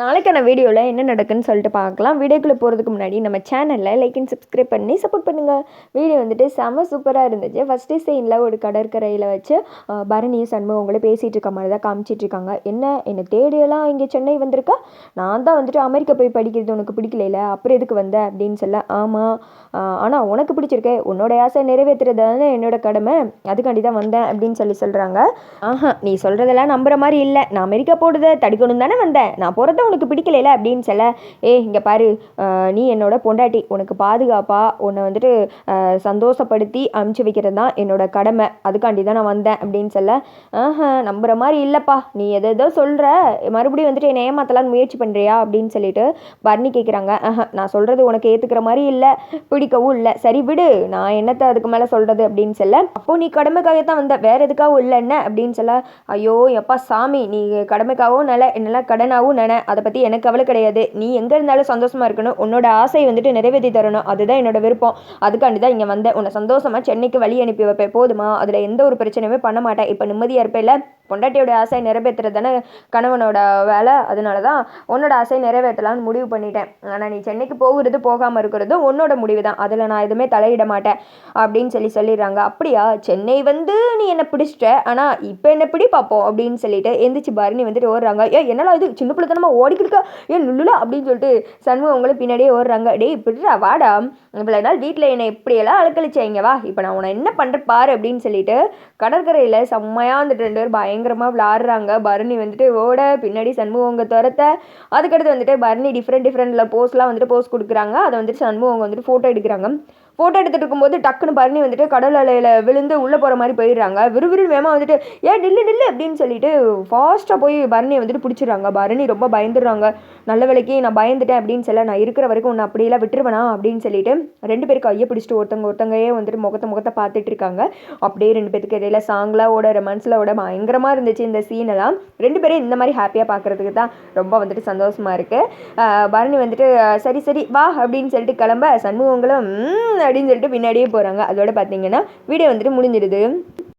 நாளைக்கான வீடியோவில் என்ன நடக்குன்னு சொல்லிட்டு பார்க்கலாம். வீடியோக்குள்ளே போகிறதுக்கு முன்னாடி நம்ம சேனலில் லைக் அண்ட் சப்ஸ்கிரைப் பண்ணி சப்போர்ட் பண்ணுங்கள் வீடியோ வந்துட்டு செம சூப்பராக இருந்துச்சு. ஃபஸ்ட்டு சீனில் ஒரு கடற்கரையில் வச்சு பரணியும் சண்முகங்களும் பேசிகிட்டு இருக்க மாதிரி தான் காமிச்சிட்டு இருக்காங்க. என்ன? என்னை தேடியெல்லாம் இங்கே சென்னை வந்திருக்கா? நான் தான் வந்துட்டு அமெரிக்கா போய் படிக்கிறது உனக்கு பிடிக்கல அப்புறம் எதுக்கு வந்த? அப்படின்னு சொல்ல ஆமாம் ஆனால் உனக்கு பிடிச்சிருக்கே. உன்னோட ஆசை நிறைவேற்றுறது தானே என்னோட கடமை. அதுக்காண்டி தான் வந்தேன். அப்படின்னு சொல்லி சொல்கிறாங்க ஆஹா நீ சொல்கிறதெல்லாம் நம்புகிற மாதிரி இல்லை. நான் அமெரிக்கா போடுறத தடுக்கணும் தானே வந்தேன். நான் போகிறத உனக்கு பிடிக்கல அப்படின்னு சொல்ல ஏ இங்கே பாரு நீ என்னோட பொண்டாட்டி உனக்கு பாதுகாப்பாக உன்னை வந்துட்டு சந்தோஷப்படுத்தி அனுப்பிச்சி வைக்கிறது தான் என்னோட கடமை. அதுக்காண்டி தான் நான் வந்தேன் அப்படின்னு சொல்ல ஆஹா நம்புகிற மாதிரி இல்லைப்பா. நீ எதை எதோ சொல்கிற மறுபடியும் வந்துட்டு என்னை ஏமாத்தலான்னு முயற்சி பண்ணுறியா அப்படின்னு சொல்லிட்டு பர்ணி கேட்குறாங்க ஆஹா நான் சொல்கிறது உனக்கு ஏற்றுக்கிற மாதிரி இல்லை பிடிக்கவும் இல்லை. சரி விடு நான் என்னத்தை அதுக்கு மேலே சொல்கிறது அப்படின்னு சொல்ல அப்போ நீ கடமைக்காக தான் வந்த. வேற எதுக்காகவும் இல்லை என்ன? அப்படின்னு சொல்ல ஐயோ எப்பா சாமி நீ கடமைக்காகவும் நில என்னெல்லாம் கடனாகவும் நினை. அதை பற்றி எனக்கு கவலை கிடையாது. நீ எங்கே இருந்தாலும் சந்தோஷமாக இருக்கணும். உன்னோட ஆசையை வந்துட்டு நிறைவேற்றி தரணும். அதுதான் என்னோட விருப்பம். அதுக்காண்டி தான் இங்கே வந்தேன். உன்னை சந்தோஷமாக சென்னைக்கு வழி அனுப்பி வைப்பேன். போதுமா? அதில் எந்த ஒரு பிரச்சனையுமே பண்ண மாட்டேன். இப்போ நிம்மதியாக இருப்பேல பொண்டாட்டியோட ஆசை நிறைவேற்றுறது தானே கணவனோட வேலை. அதனால தான் உன்னோட ஆசை நிறைவேற்றலான்னு முடிவு பண்ணிட்டேன். ஆனால் நீ சென்னைக்கு போகிறது போகாமல் இருக்கிறதும் உன்னோட முடிவு தான் அதில் நான் எதுவுமே தலையிட மாட்டேன் அப்படின்னு சொல்லி சொல்லிடுறாங்க. அப்படியா? சென்னை வந்து நீ என்னை பிடிச்சிட்ட. ஆனால் இப்போ என்ன பிடி பார்ப்போம் அப்படின்னு சொல்லிட்டு எந்திரிச்சு பாருன்னு வந்துட்டு ஓடுறாங்க. ஏ என்னடா இது? சின்ன பிள்ளைத்தனமாக ஓடிக்கிட்டு ஏன் நுல்லுலா அப்படின்னு சொல்லிட்டு சண்முகம் அவங்களும் பின்னாடியே ஓடுறாங்க. டேய் இப்படிடா வாடா. இவ்வளோ நாள் வீட்டில் என்னை இப்படியெல்லாம் அலக்கழிச்சேங்க வா இப்போ நான் உன்னை என்ன பண்ணுற பாரு அப்படின்னு சொல்லிட்டு கடற்கரையில் செம்மையாக வந்துட்டு ரெண்டு பேர் பயங்கரமாக விளாடுறாங்க பரணி வந்துட்டு ஓட பின்னாடி சண்முகங்க துரத்த. அதுக்கடுத்து வந்துட்டு பரணி டிஃப்ரெண்ட் டிஃப்ரெண்ட்டில் போஸ்லாம் வந்துட்டு போஸ் கொடுக்குறாங்க. அதை வந்துட்டு சண்முகங்க வந்துட்டு ஃபோட்டோ எடுக்கிறாங்க. ஃபோட்டோ எடுத்துட்டு இருக்கும்போது டக்குன்னு பரணி வந்துட்டு கடல் அலையில் விழுந்து உள்ளே போகிற மாதிரி போயிடுறாங்க. விறுவிறு வேமா வந்துட்டு ஏன் நில்லு நில்லு அப்படின்னு சொல்லிட்டு ஃபாஸ்ட்டாக போய் பரணியை வந்துட்டு பிடிச்சிடுறாங்க. பரணி ரொம்ப பயந்துடுறாங்க. நல்ல வேலைக்கு நான் பயந்துட்டேன் அப்படின்னு சொல்ல நான் இருக்கிற வரைக்கும் உன்னை அப்படியெல்லாம் விட்டுருவேனா அப்படின்னு சொல்லிட்டு ரெண்டு பேருக்கு ஐயை பிடிச்சிட்டு ஒருத்தவங்க ஒருத்தங்கையே வந்துட்டு முகத்தை முகத்தை பார்த்துட்டு இருக்காங்க. அப்படியே ரெண்டு பேத்துக்கு இடையில சாங்லாம் ஓட ரொமான்ஸில் ஓட பயங்கரமாக இருந்துச்சு இந்த சீனெல்லாம் ரெண்டு பேரும் இந்த மாதிரி ஹாப்பியாக பார்க்குறதுக்கு தான் ரொம்ப வந்துட்டு சந்தோஷமாக இருக்குது பரணி வந்துட்டு சரி சரி வா அப்படின்னு சொல்லிட்டு கிளம்ப. சண்முகங்களும் அப்படின்னு சொல்லிட்டு பின்னாடியே போகிறாங்க அதோட பார்த்தீங்கன்னா வீடியோ வந்துட்டு முடிஞ்சிடுது.